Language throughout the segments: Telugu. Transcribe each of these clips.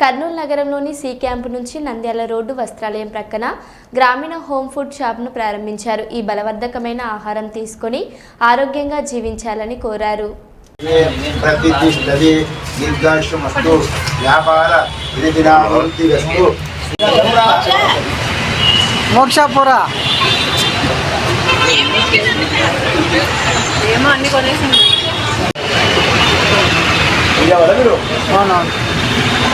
కర్నూలు నగరంలోని సి క్యాంపు నుంచి నంద్యాల రోడ్డు వస్త్రాలయం ప్రక్కన గ్రామీణ హోమ్ ఫుడ్ షాప్ను ప్రారంభించారు. ఈ బలవర్ధకమైన ఆహారం తీసుకొని ఆరోగ్యంగా జీవించాలని కోరారు. మోక్షాపుర. ఏమో అన్ని అవునవును.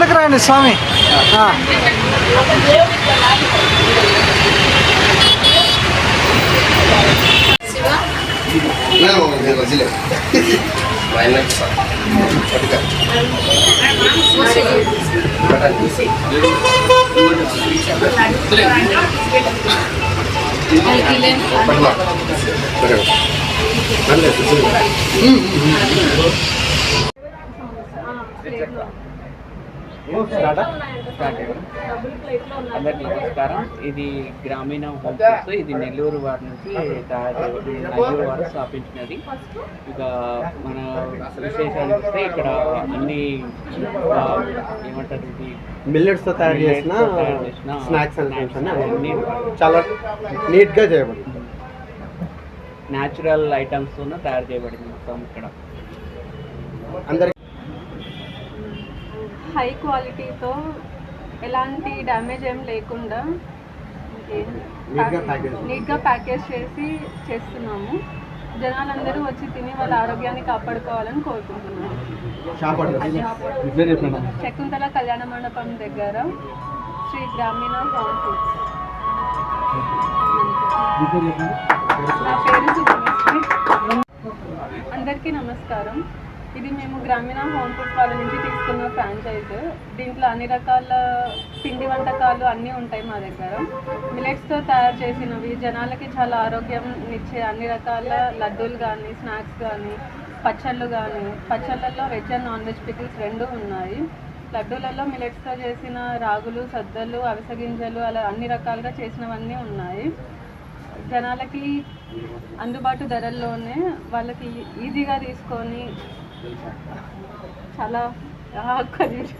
ముందుకు రండి స్వామి ఆ. అందరికీ నమస్కారం. ఇది గ్రామీణ హోమ్ ఫుడ్స్ ఇది నెల్లూరు వారి నుంచి నెల్లూరు వారు స్థాపించినది. ఇక మన విశేషానికి వస్తే ఇక్కడ అన్ని ఏమంటారు ఇది? మిల్లెట్స్తో తయారు చేసిన తో తయారు చేసిన స్నాక్స్ అన్ని చాలా నీట్గా చేయబడింది న్యాచురల్ ఐటమ్స్తో తయారు చేయబడింది మొత్తం ఇక్కడ. అందరికి హై క్వాలిటీతో ఎలాంటి డ్యామేజ్ ఏం లేకుండా. నీట్గా ప్యాకేజ్ చేసి చేస్తున్నాము. జనాలందరూ వచ్చి తిని వాళ్ళ ఆరోగ్యాన్ని కాపాడుకోవాలని కోరుకుంటున్నాను అడ్రస్ శకుంతల కళ్యాణ మండపం దగ్గర శ్రీ గ్రామీణ హోమ్ ఫుడ్స్ నా పేరు అందరికీ నమస్కారం. ఇది మేము గ్రామీణ హోమ్ ఫుడ్ వాళ్ళ నుంచి తీసుకున్న ఫ్రాంచైజ్. దీంట్లో అన్ని రకాల పిండి వంటకాలు అన్నీ ఉంటాయి మా దగ్గర. మిలెట్స్తో తయారు చేసినవి జనాలకి చాలా ఆరోగ్యం ఇచ్చే అన్ని రకాల లడ్డూలు కానీ స్నాక్స్ కానీ పచ్చళ్ళు కానీ పచ్చళ్ళల్లో veg and non veg pickles రెండు ఉన్నాయి. లడ్డూలలో మిలెట్స్తో చేసిన రాగులు సద్దలు అవిసె గింజలు అలా అన్ని రకాలుగా చేసినవన్నీ ఉన్నాయి. జనాలకి అందుబాటు ధరల్లోనే వాళ్ళకి ఈజీగా తీసుకొని 馋了，然后快进去。